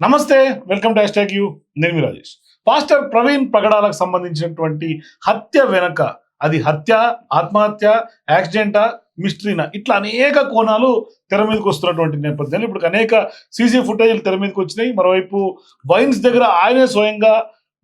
నమస్తే welcome to హ్యాష్ యూ. నేను మీ రాజేష్. పాస్టర్ ప్రవీణ్ పగడాలకు సంబంధించినటువంటి హత్య వెనక అది హత్య ఆత్మహత్య యాక్సిడెంటా మిస్టరీనా ఇట్లా అనేక కోణాలు తెర మీదకి వస్తున్నటువంటి నేపథ్యంలో. ఇప్పుడు అనేక సీసీ ఫుటేజ్లు తెర మీదకి వచ్చినాయి. మరోవైపు వైన్స్ దగ్గర ఆయనే స్వయంగా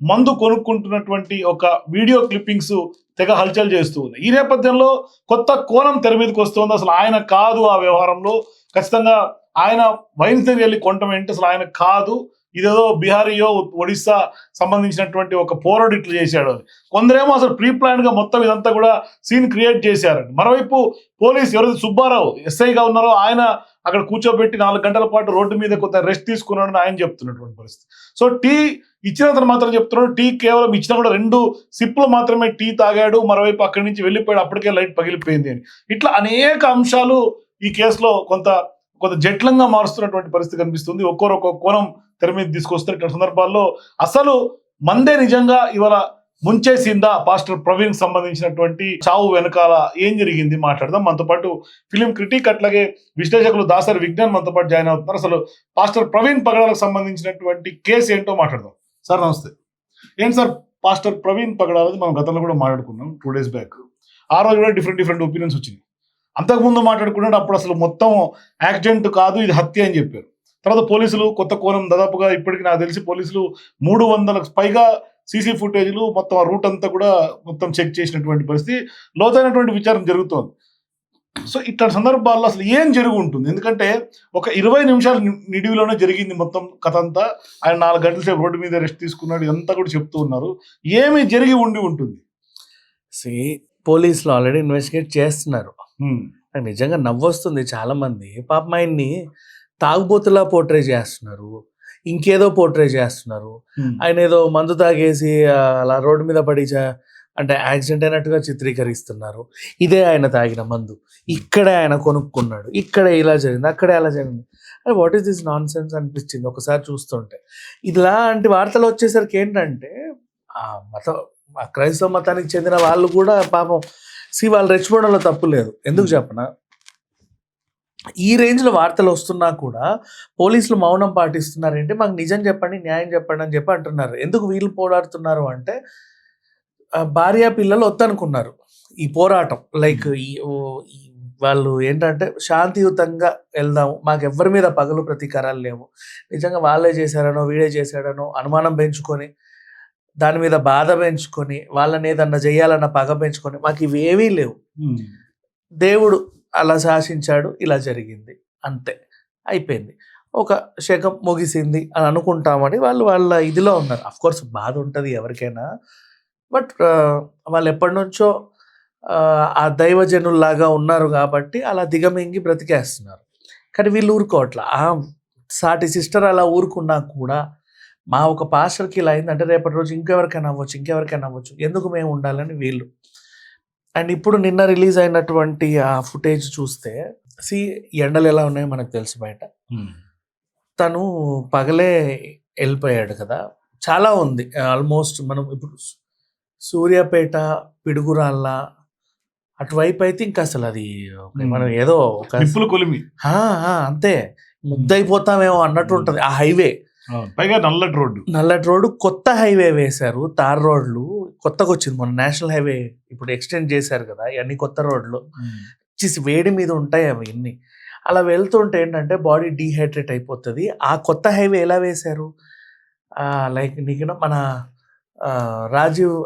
మందు కొనుక్కుంటున్నటువంటి ఒక వీడియో క్లిప్పింగ్స్ తెగ హల్చల్ చేస్తూ ఉంది. ఈ నేపథ్యంలో కొత్త కోణం తెర మీదకి వస్తుంది. అసలు ఆయన కాదు ఆ వ్యవహారంలో. ఖచ్చితంగా ఆయన వైన్స్ దగ్గర వెళ్ళి కొనటం ఏంటి? అసలు ఆయన కాదు. ఇదేదో బీహారీయో ఒడిస్సా సంబంధించినటువంటి ఒక పోరాడు ఇట్లా చేశాడు అని. కొందరేమో అసలు ప్రీ ప్లాన్గా మొత్తం ఇదంతా కూడా సీన్ క్రియేట్ చేశారండి. మరోవైపు పోలీస్ ఎవరైతే సుబ్బారావు ఎస్ఐగా ఉన్నారో ఆయన అక్కడ కూర్చోబెట్టి నాలుగు గంటల పాటు రోడ్డు మీద కొంత రెస్ట్ తీసుకున్నాడని ఆయన చెప్తున్నటువంటి పరిస్థితి. సో టీ ఇచ్చిన అతను మాత్రం చెప్తున్నాడు టీ కేవలం ఇచ్చిన కూడా రెండు సిప్పులు మాత్రమే టీ తాగాడు మరోవైపు అక్కడి నుంచి వెళ్ళిపోయాడు అప్పటికే లైట్ పగిలిపోయింది అని. ఇట్లా అనేక అంశాలు ఈ కేసులో కొంత కొంత జట్లంగా మారుస్తున్నటువంటి పరిస్థితి కనిపిస్తుంది. ఒక్కొరు ఒక్కొక్క కోణం తెర మీద తీసుకొస్తున్నటువంటి సందర్భాల్లో అసలు మందే నిజంగా ఇవాళ ముంచేసిందా? పాస్టర్ ప్రవీణ్ సంబంధించినటువంటి చావు వెనకాల ఏం జరిగింది మాట్లాడదాం. మనతో పాటు ఫిలిం క్రిటిక్ అట్లాగే విశ్లేషకులు దాసరి విజ్ఞాన్ మనతో పాటు జాయిన్ అవుతున్నారు. అసలు పాస్టర్ ప్రవీణ్ పగడాలకు సంబంధించినటువంటి కేసు ఏంటో మాట్లాడదాం. సార్ నమస్తే. ఏంటి సార్ పాస్టర్ ప్రవీణ్ పగడాలది మనం గతంలో కూడా మాట్లాడుకున్నాం టూ డేస్ బ్యాక్. ఆ రోజు కూడా డిఫరెంట్ డిఫరెంట్ ఒపీనియన్స్ వచ్చింది అంతకుముందు మాట్లాడుకున్నాడు అప్పుడు అసలు మొత్తం యాక్సిడెంట్ కాదు ఇది హత్య అని చెప్పారు. తర్వాత పోలీసులు కొత్త కోణం దాదాపుగా ఇప్పటికి నాకు తెలిసి పోలీసులు మూడు వందలకు పైగా సీసీ ఫుటేజ్లు మొత్తం ఆ రూట్ అంతా కూడా మొత్తం చెక్ చేసినటువంటి పరిస్థితి. లోతైనటువంటి విచారణ జరుగుతోంది. సో ఇట్లాంటి సందర్భాల్లో అసలు ఏం జరిగి ఉంటుంది? ఎందుకంటే ఒక ఇరవై నిమిషాల నిడివిలోనే జరిగింది మొత్తం కథ అంతా. ఆయన నాలుగు గంటల సేపు రోడ్డు మీద రెస్ట్ తీసుకున్నాడు ఇదంతా కూడా చెప్తూ ఉన్నారు. ఏమి జరిగి ఉండి ఉంటుంది? సి పోలీసులు ఆల్రెడీ ఇన్వెస్టిగేట్ చేస్తున్నారు. నాకు నిజంగా నవ్వొస్తుంది చాలా మంది పాపం ఆయన్ని తాగుబోతులా పోర్ట్రే చేస్తున్నారు. ఇంకేదో పోర్ట్రే చేస్తున్నారు. ఆయన ఏదో మందు తాగేసి అలా రోడ్డు మీద పడి అంటే యాక్సిడెంట్ అయినట్టుగా చిత్రీకరిస్తున్నారు. ఇదే ఆయన తాగిన మందు. ఇక్కడే ఆయన కొనుక్కున్నాడు. ఇక్కడే ఇలా జరిగింది. అక్కడే అలా జరిగింది. అరే what is this nonsense అనిపించింది. ఒకసారి చూస్తుంటే. ఇలాంటి వార్తలు వచ్చేసరికి ఏంటంటే ఆ మత క్రైస్తవ మతానికి చెందిన వాళ్ళు కూడా పాపం సి వాళ్ళు రెచ్చిపోవడంలో తప్పు లేదు. ఎందుకు చెప్పనా? ఈ రేంజ్లో వార్తలు వస్తున్నా కూడా పోలీసులు మౌనం పాటిస్తున్నారంటే? మాకు నిజం చెప్పండి న్యాయం చెప్పండి అని చెప్పి అంటున్నారు. ఎందుకు వీళ్ళు పోరాడుతున్నారు అంటే భార్య పిల్లలు వద్దనుకున్నారు ఈ పోరాటం. లైక్ ఈ వాళ్ళు ఏంటంటే శాంతియుతంగా వెళ్దాము మాకు ఎవరి మీద పగలు ప్రతీకారాలు లేవు. నిజంగా వాళ్ళే చేశారనో వీడే చేశాడనో అనుమానం పెంచుకొని దాని మీద బాధ పెంచుకొని వాళ్ళని ఏదన్నా చేయాలన్న పగ పెంచుకొని మాకు ఇవేవీ లేవు. దేవుడు అలా శాసించాడు ఇలా జరిగింది. అంతే. అయిపోయింది. ఒక శకం ముగిసింది అని అనుకుంటామని వాళ్ళు వాళ్ళ ఇదిలో ఉన్నారు. అఫ్ కోర్స్ బాధ ఉంటుంది ఎవరికైనా. బట్ వాళ్ళు ఎప్పటి నుంచో ఆ, దైవజనుల్లాగా ఉన్నారు కాబట్టి అలా దిగమింగి బ్రతికేస్తున్నారు. కానీ వీళ్ళు ఊరుకోవట్లా. ఆ సాటి సిస్టర్ అలా ఊరుకున్నా కూడా మా ఒక పాస్టర్కి ఇలా అయిందంటే రేపటి రోజు ఇంకెవరికైనా అవ్వచ్చు ఇంకెవరికైనా అవ్వచ్చు. ఎందుకు మేము ఉండాలని వీళ్ళు. అండ్ ఇప్పుడు నిన్న రిలీజ్ అయినటువంటి ఆ ఫుటేజ్ చూస్తే సి ఎండలు ఎలా ఉన్నాయో మనకు తెలుసు బయట. తను పగలే వెళ్ళిపోయాడు కదా. చాలా ఉంది. ఆల్మోస్ట్ మనం ఇప్పుడు సూర్యాపేట పిడుగురాళ్ళ అటువైపు అయితే ఇంకా అసలు అది. మనం ఏదో ఒక కొలిమి. అంతే. ముద్దయిపోతామేమో అన్నట్టు ఉంటుంది ఆ హైవే. పైగా నల్లటి రోడ్డు. నల్లటి రోడ్డు కొత్త హైవే వేశారు తార్ రోడ్లు. కొత్తగా వచ్చింది మన నేషనల్ హైవే ఇప్పుడు ఎక్స్టెండ్ చేశారు కదా ఇవన్నీ కొత్త రోడ్లు. వచ్చేసి వేడి మీద ఉంటాయి అవి ఇన్ని. అలా వెళ్తుంటే ఏంటంటే బాడీ డీహైడ్రేట్ అయిపోతుంది. ఆ కొత్త హైవే ఎలా వేశారు? లైక్ నీకు మన రాజీవ్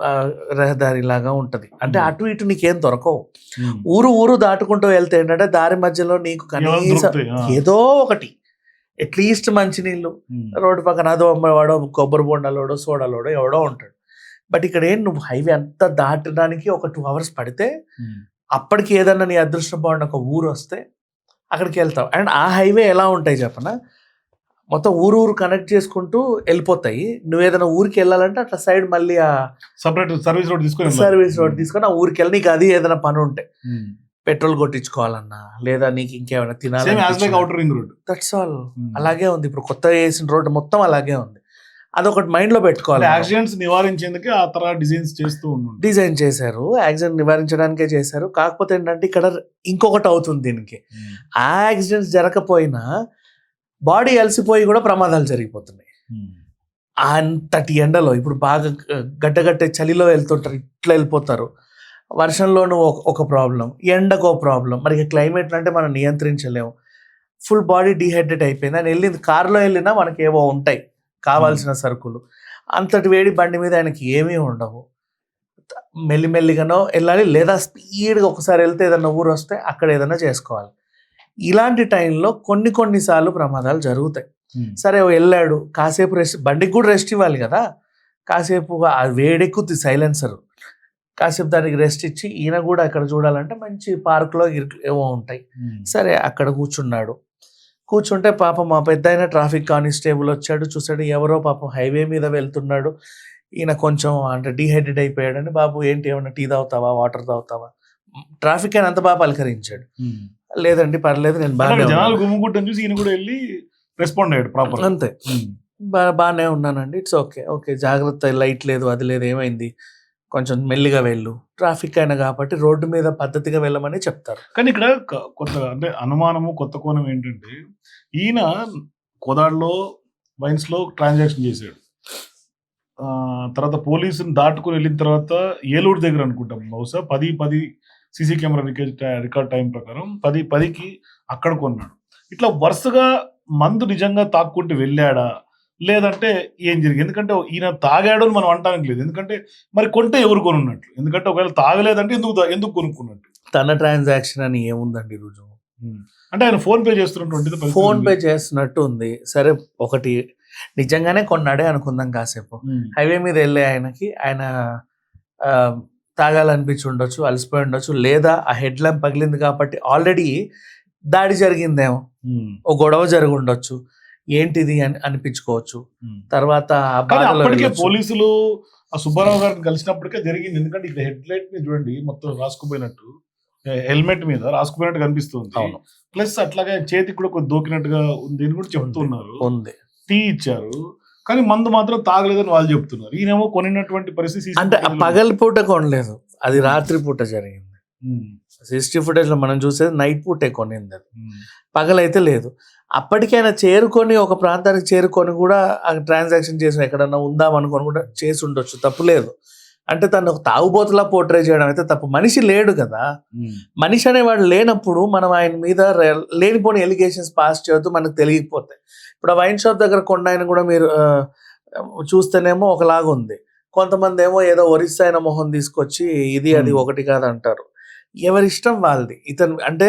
రహదారి లాగా ఉంటుంది. అంటే. అటు ఇటు నీకేం దొరకవు. ఊరు ఊరు దాటుకుంటూ వెళ్తే ఏంటంటే దారి మధ్యలో నీకు కనీసం. ఏదో ఒకటి. అట్లీస్ట్ మంచినీళ్ళు. రోడ్డు పక్కన అదో అమ్మవాడో కొబ్బరి బొండాలోడో సోడాలోడో ఎవడో ఉంటాడు బట్ ఇక్కడ ఏం నువ్వు హైవే అంతా దాటడానికి ఒక టూ అవర్స్ పడితే. అప్పటికి ఏదన్నా నీ అదృష్టం బాగుండి ఒక ఊరు వస్తే అక్కడికి వెళ్తావు అండ్ ఆ హైవే ఎలా ఉంటాయి చెప్పనా మొత్తం ఊరు ఊరు కనెక్ట్ చేసుకుంటూ వెళ్ళిపోతాయి నువ్వు ఏదైనా ఊరికి వెళ్ళాలంటే అట్లా సైడ్ మళ్ళీ ఆ సపరేట్ సర్వీస్ రోడ్ తీసుకొని. సర్వీస్ రోడ్ తీసుకొని ఆ ఊరికి వెళ్ళి నీకు అది ఏదైనా పని ఉంటే హ్మ్. పెట్రోల్ కొట్టించుకోవాలన్నా లేదా నీకు ఇంకేమైనా తినాలి outer ring road that's all అలాగే ఉంది. ఇప్పుడు కొత్త వేసిన రోడ్డు మొత్తం అలాగే ఉంది. అదొకటి మైండ్లో పెట్టుకోవాలి. యాక్సిడెంట్స్ నివారించేందుకే ఆ తర్వాత డిజైన్స్ చేస్తూ డిజైన్ చేశారు. యాక్సిడెంట్ నివారించడానికే చేశారు. కాకపోతే ఏంటంటే ఇక్కడ ఇంకొకటి అవుతుంది దీనికి. ఆ యాక్సిడెంట్స్ జరగకపోయినా బాడీ అలసిపోయి కూడా ప్రమాదాలు జరిగిపోతున్నాయి. అంతటి ఎండలో ఇప్పుడు బాగా గడ్డగట్టే చలిలో వెళ్తుంటారు. ఇట్లా వెళ్ళిపోతారు. వర్షంలోనూ ఒక- ఒక ప్రాబ్లం ఎండకు ఒక ప్రాబ్లం. మరి క్లైమేట్ అంటే మనం నియంత్రించలేము. ఫుల్ బాడీ డిహైడ్రేట్ అయిపోయింది. అని వెళ్ళింది కారులో వెళ్ళినా మనకి ఏవో ఉంటాయి కావాల్సిన సరుకులు. అంతటి వేడి బండి మీద ఆయనకి ఏమీ ఉండవు. మెల్లిమెల్లిగానో వెళ్ళాలి లేదా స్పీడ్గా ఒకసారి వెళ్తే ఏదైనా ఊరు వస్తే అక్కడ ఏదైనా చేసుకోవాలి. ఇలాంటి టైంలో కొన్ని కొన్నిసార్లు ప్రమాదాలు జరుగుతాయి. సరే వెళ్ళాడు కాసేపు రెస్ట్ బండికి కూడా రెస్ట్ ఇవ్వాలి కదా. కాసేపు ఆ వేడెక్కుద్ది సైలెన్సర్. కాసేపు దానికి రెస్ట్ ఇచ్చి ఈయన కూడా అక్కడ చూడాలంటే మంచి పార్క్లో ఏవో ఉంటాయి. సరే అక్కడ కూర్చున్నాడు. కూర్చుంటే పాపం మా పెద్ద అయిన ట్రాఫిక్ కానిస్టేబుల్ వచ్చాడు చూసాడు ఎవరో పాపం హైవే మీద వెళ్తున్నాడు. ఈయన కొంచెం అంటే డీహైడ్రేట్ అయిపోయాడని బాబు ఏంటి ఏమన్నా టీ తాగుతావా వాటర్ తాగుతావా? ట్రాఫిక్ అయినా అంత బాగా పలకరించాడు. లేదండి పర్లేదు నేను జనాలు. గుమ్ముకుంటాం చూసి ఈయన కూడా వెళ్ళి రెస్పాండ్ అయ్యాడు ప్రాపర్ అంతే. బాగానే ఉన్నానండి ఇట్స్ ఓకే ఓకే జాగ్రత్త లైట్ లేదు అది లేదు ఏమైంది? కొంచెం మెల్లిగా వెళ్ళు. ట్రాఫిక్ అయినా కాబట్టి రోడ్డు మీద పద్ధతిగా వెళ్ళమని చెప్తారు. కానీ ఇక్కడ కొత్త అంటే అనుమానము కొత్త కోణం ఏంటంటే ఈయన కోదాడులో వైన్స్లో ట్రాన్సాక్షన్ చేశాడు. తర్వాత పోలీసుని దాటుకుని వెళ్ళిన తర్వాత ఏలూరు దగ్గర అనుకుంటాం. బహుశా పది పది CC camera record record time ప్రకారం పది పదికి అక్కడ కొన్నాడు. ఇట్లా వరుసగా మందు నిజంగా తాక్కుంటూ వెళ్ళాడా? లేదంటే ఏం జరిగింది? ఎందుకంటే ఈయన తాగాడు అని మనం అంటానికి లేదు. ఎందుకంటే మరి కొంటే ఎవరు కొనున్నట్లు? ఎందుకంటే ఒకవేళ తాగలేదంటే ఎందుకు ఎందుకు కొనుక్కున్నట్టు? తన ట్రాన్సాక్షన్ అని ఏముందండి రుజువు అంటే ఆయన ఫోన్ పే చేస్తున్నటువంటిది పరిస్థితి ఫోన్. పే చేస్తున్నట్టు ఉంది. సరే ఒకటి నిజంగానే కొన్నాడే అనుకుందాం కాసేపు. హైవే మీద వెళ్ళే ఆయనకి ఆయన తాగాలనిపించి ఉండొచ్చు అలసిపోయి ఉండొచ్చు లేదా ఆ హెడ్ ల్యాంప్ పగిలింది కాబట్టి ఆల్రెడీ దాడి జరిగిందేమో. ఓ గొడవ జరిగి ఉండొచ్చు ఏంటిది అని అనిపించుకోవచ్చు. తర్వాత. పోలీసులు ఆ సుబ్బారావు గారిని కలిసినప్పటికే జరిగింది. ఎందుకంటే ఇక్కడ హెడ్ లైట్ని చూడండి మొత్తం రాసుకుపోయినట్టు హెల్మెట్ మీద రాసుకుపోయినట్టు కనిపిస్తుంది. అవును. ప్లస్ అట్లాగే చేతికి కూడా కొద్ది దోకినట్టుగా ఉంది అని కూడా చెప్తున్నారు ఉంది. టీ ఇచ్చారు. కానీ మందు మాత్రం తాగలేదని వాళ్ళు చెప్తున్నారు. ఈయనేమో కొనినటువంటి పరిస్థితి అంటే ఆ పగలి పూట కొనలేదు. అది రాత్రి పూట జరిగింది. సిక్స్టీ ఫుటేజ్లో మనం చూసేది నైట్ పూటే కొనింది అది. పగలైతే లేదు. అప్పటికైనా చేరుకొని ఒక ప్రాంతానికి చేరుకొని కూడా ఆ ట్రాన్సాక్షన్ చేసి ఎక్కడన్నా ఉందాం అనుకొని కూడా చేసి ఉండొచ్చు తప్పు లేదు. అంటే తను ఒక తాగుబోతులా పోర్ట్రే చేయడం అయితే తప్పు. మనిషి లేడు కదా. మనిషి అనేవాడు లేనప్పుడు మనం ఆయన మీద లేనిపోని ఎలిగేషన్స్ పాస్ చేస్తూ మనకు తెలియకపోతాయి ఇప్పుడు ఆ వైన్ షాప్ దగ్గర కొండ ఆయన కూడా మీరు చూస్తేనేమో ఒకలాగా ఉంది. కొంతమంది ఏమో ఏదో ఒరిస్సా అయిన మొహం తీసుకొచ్చి ఇది అది. ఒకటి కాదు అంటారు ఎవరి ఇష్టం వాళ్ళది? ఇతను అంటే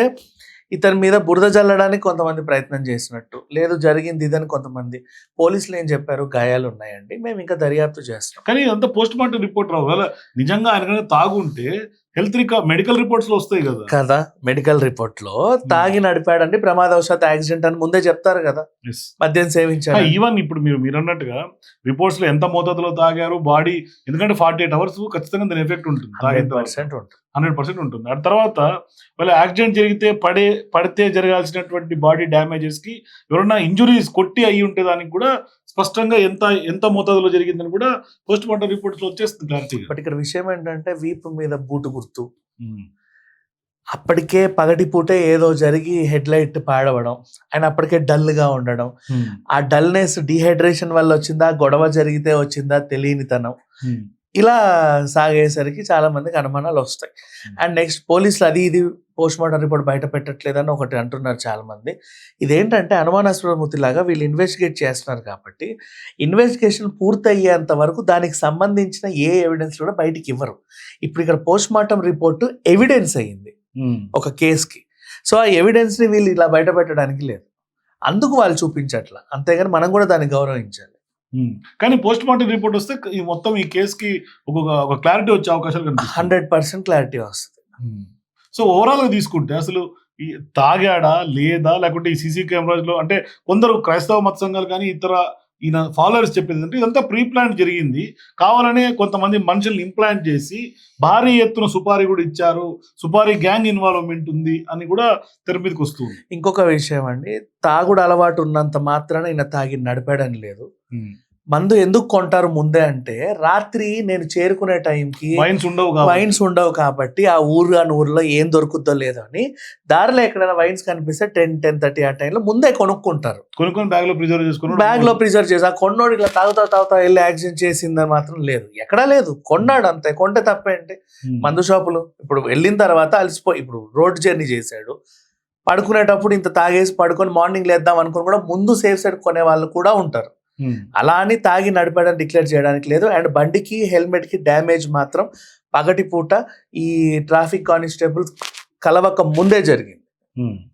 ఇతని మీద బురద జల్లడానికి కొంతమంది ప్రయత్నం చేసినట్టు లేదు జరిగింది ఇదని కొంతమంది పోలీసులు ఏం చెప్పారు? గాయాలు ఉన్నాయండి. మేము ఇంకా దర్యాప్తు చేస్తున్నాం. కానీ అంత పోస్ట్ మార్టం రిపోర్ట్ రావు. నిజంగా ఆయన తాగుంటే హెల్త్ రికార్డ్ మెడికల్ రిపోర్ట్స్లో వస్తాయి కదా. కదా మెడికల్ రిపోర్ట్లో తాగి నడిపాడండి ప్రమాదవశాత్ యాక్సిడెంట్ అని ముందే చెప్తారు కదా. మద్యం సేవించాడు ఈవెన్ ఇప్పుడు మీరు మీరు అన్నట్టుగా రిపోర్ట్స్లో ఎంత మోతాదులో తాగారు బాడీ ఎందుకంటే ఫార్టీ ఎయిట్ అవర్స్ ఖచ్చితంగా దాని ఎఫెక్ట్ ఉంటుంది హండ్రెడ్ పర్సెంట్ ఉంటుంది. హండ్రెడ్ పర్సెంట్ ఉంటుంది. ఆ తర్వాత వాళ్ళ యాక్సిడెంట్ జరిగితే పడే పడితే జరగాల్సినటువంటి బాడీ డ్యామేజెస్కి ఎవరైనా ఇంజురీస్ కొట్టి అయి ఉంటే దానికి కూడా స్పష్టంగా ఎంత ఎంత మోతాదులో జరిగిందని కూడా పోస్ట్ మార్టం రిపోర్ట్స్లో వచ్చేస్తుంది క్లారిటీగా బట్ ఇక్కడ విషయం ఏంటంటే వీపు మీద బూటు గుర్తు. అప్పటికే పగటి పూటే ఏదో జరిగి హెడ్ లైట్ పాడవడం ఆయన అప్పటికే డల్గా ఉండడం ఆ డల్నెస్ డిహైడ్రేషన్ వల్ల వచ్చిందా గొడవ జరిగితే వచ్చిందా తెలియనితనం. ఇలా సాగేసరికి చాలా మందికి అనుమానాలు వస్తాయి. అండ్ నెక్స్ట్ పోలీసులు అది ఇది పోస్ట్ మార్టం రిపోర్ట్ బయట పెట్టట్లేదని ఒకటి అంటున్నారు చాలా మంది ఇదేంటంటే అనుమానాస్పద లాగా వీళ్ళు ఇన్వెస్టిగేట్ చేస్తున్నారు కాబట్టి ఇన్వెస్టిగేషన్ పూర్తయ్యేంత వరకు దానికి సంబంధించిన ఏ ఎవిడెన్స్ కూడా బయటికి ఇవ్వరు. ఇప్పుడు ఇక్కడ పోస్ట్ మార్టం రిపోర్ట్ ఎవిడెన్స్ అయ్యింది ఒక కేసుకి. సో ఆ ఎవిడెన్స్ని వీళ్ళు ఇలా బయట పెట్టడానికి లేదు. అందుకు వాళ్ళు చూపించట్లా. అంతేగాని మనం కూడా దాన్ని గౌరవించాలి. కానీ పోస్ట్ మార్టం రిపోర్ట్ వస్తే ఈ మొత్తం ఈ కేసుకి ఒక క్లారిటీ వచ్చే అవకాశాలు హండ్రెడ్ పర్సెంట్ క్లారిటీ వస్తుంది. సో ఓవరాల్గా తీసుకుంటే అసలు ఈ తాగాడా లేదా లేకుంటే ఈ సీసీ కెమెరాస్లో అంటే కొందరు క్రైస్తవ మత సంఘాలు కానీ ఇతర ఈయన ఫాలోవర్స్ చెప్పేది అంటే ఇదంతా ప్రీ ప్లాన్ జరిగింది. కావాలనే కొంతమంది మనుషుల్ని ఇంప్లాంట్ చేసి భారీ ఎత్తున సుపారీ కూడా ఇచ్చారు. సుపారీ గ్యాంగ్ ఇన్వాల్వ్మెంట్ ఉంది అని కూడా తెర మీదకి వస్తుంది ఇంకొక విషయం అండి. తాగుడు అలవాటు ఉన్నంత మాత్రాన ఈయన తాగి నడిపాడని లేదు. మందు ఎందుకు కొంటారు ముందే అంటే రాత్రి నేను చేరుకునే టైంకి వైన్స్ ఉండవు. వైన్స్ ఉండవు కాబట్టి ఆ ఊరు ఆ ఊర్లో ఏం దొరుకుద్దో లేదో అని దారిలో ఎక్కడైనా వైన్స్ కనిపిస్తే టెన్ టెన్ థర్టీ ఆ టైంలో ముందే కొనుక్కుంటారు. కొనుక్కొని బ్యాగ్లో ప్రిజర్వ్ చేసుకుని బ్యాగ్లో ప్రిజర్వ్ చేసి ఆ కొన్నోడు ఇట్లా తాగుతా తాగుతా వెళ్ళి యాక్సిడెంట్ చేసిందని మాత్రం లేదు. ఎక్కడా లేదు. కొన్నాడు అంతే. కొంటే తప్పేంటి? మందు షాపులు. ఇప్పుడు వెళ్ళిన తర్వాత అలసిపోయి ఇప్పుడు రోడ్ జర్నీ చేశాడు. పడుకునేటప్పుడు ఇంత తాగేసి పడుకొని మార్నింగ్ లేద్దాం అనుకుని కూడా ముందు సేఫ్ సైడ్ కొనే వాళ్ళు కూడా ఉంటారు. అలా అని తాగి నడిపాడని డిక్లేర్ చేయడానికి లేదు. అండ్ బండికి హెల్మెట్కి డ్యామేజ్ మాత్రం పగటి పూట ఈ ట్రాఫిక్ కానిస్టేబుల్ కలవక ముందే జరిగింది.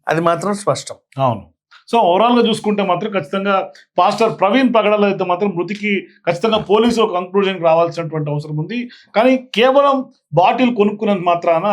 అది మాత్రం స్పష్టం. అవును. సో ఓవరాల్గా చూసుకుంటే మాత్రం ఖచ్చితంగా పాస్టర్ ప్రవీణ్ పగడాల అయితే మాత్రం మృతికి ఖచ్చితంగా పోలీసు ఒక కంక్లూజన్ రావాల్సినటువంటి అవసరం ఉంది. కానీ కేవలం బాటిల్ కొనుక్కున్నంత మాత్రాన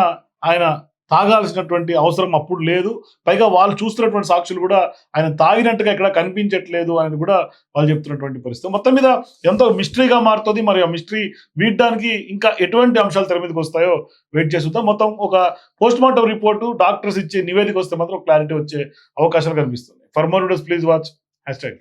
ఆయన తాగాల్సినటువంటి అవసరం అప్పుడు లేదు. పైగా వాళ్ళు చూస్తున్నటువంటి సాక్షులు కూడా ఆయన తాగినట్టుగా ఇక్కడ కనిపించట్లేదు అని కూడా వాళ్ళు చెప్తున్నటువంటి పరిస్థితి. మొత్తం మీద ఎంతో మిస్టరీగా మారుతుంది. మరి ఆ మిస్టరీ వీడడానికి ఇంకా ఎటువంటి అంశాలు తెర మీదకి వస్తాయో వెయిట్ చేస్తుందాం మొత్తం ఒక పోస్ట్ మార్టం రిపోర్టు డాక్టర్స్ ఇచ్చే నివేదిక వస్తే మాత్రం క్లారిటీ వచ్చే అవకాశాలు కనిపిస్తుంది for more videos please watch hashtag